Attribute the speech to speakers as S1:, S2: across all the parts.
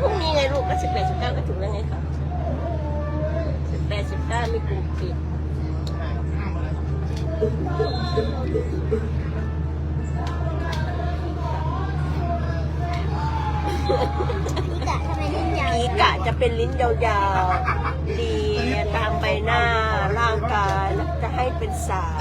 S1: พรุ่ง
S2: นี้ไงลูกก็สิบแปดสิบเก้าก็ถึงแล้วไงคะสิบแปดสิบเก้ามีกลุ่มปิดพี่กะาวจะเป็นลิ้นยาวๆ ดีตามใบหน้าร่างกายแล้วจะให้เป็นสาว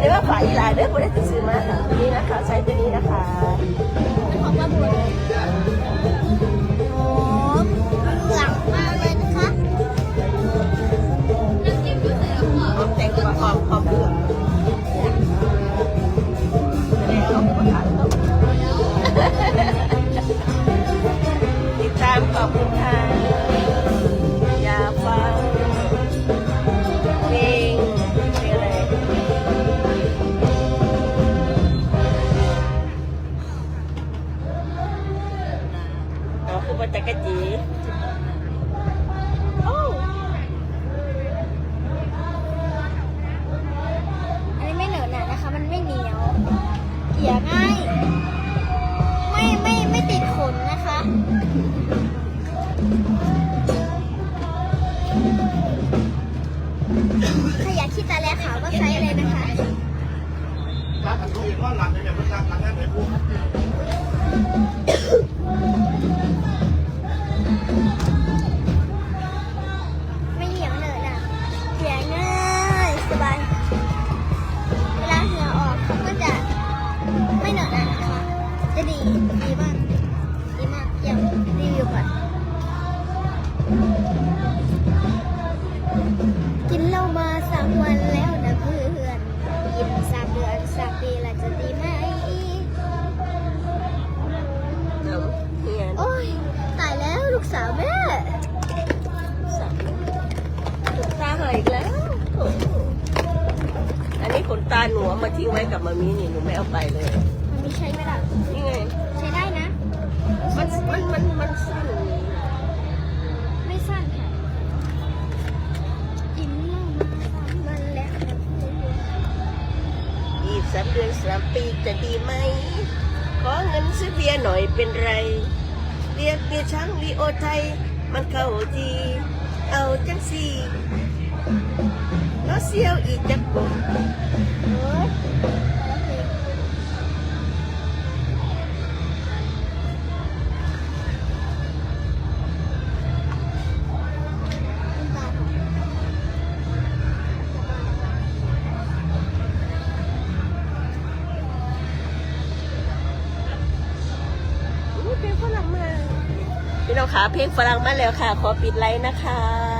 S3: ได้ว่าฝายอีห
S2: ลายเด้อบ่ได้ซื้อมา
S3: ค่ะตัวนี้นะ
S2: คะใช้ตัวนี้นะคะ
S3: ของว่าบัว
S2: ขอบคุณ see. อั
S3: นนี้ไม่เหนอหนะนะคะ มันไม่เหนียว เกี่ยง่าย ไม่ไม่ไม่ติดขนนะคะ ขยะขี้ตาแลขาวก็ใช้เลยนะคะ
S4: ก็
S3: ดีดีมากดีมากอย่างรีวิวก่อนกินเหล้ามาสามวันแล้วนะเพื่อนกินสามเดือนสามปีละจะดีไหมโอ้ยตายแล้วลูก
S2: สาวแม่ลูกสาวหายอีแล้วอันนี้ขนตาหนูมาทิ้งไว้กับมามีนี่หนูไม่เอาไปเลย
S3: ใช้ไหมล่ะ
S2: นี่ไง
S3: ใช้ได้นะ
S2: มันมันมันมันสั้น
S3: ไม่สั้นค่ะอิ่มเล่ามาสามวันแล้ว
S2: อีกสามเดือนสามปีจะดีไหมขอเงินซื้อเบียร์หน่อยเป็นไรเรียกเบียร์ช้างลีโอไทย มันเข้าทีเอาจังสี่แล้วเสียวอีกจักบุก
S3: ค่ะ
S2: เพลงฝรั่งมาแล้วค่ะ ขอปิดไลน์นะคะ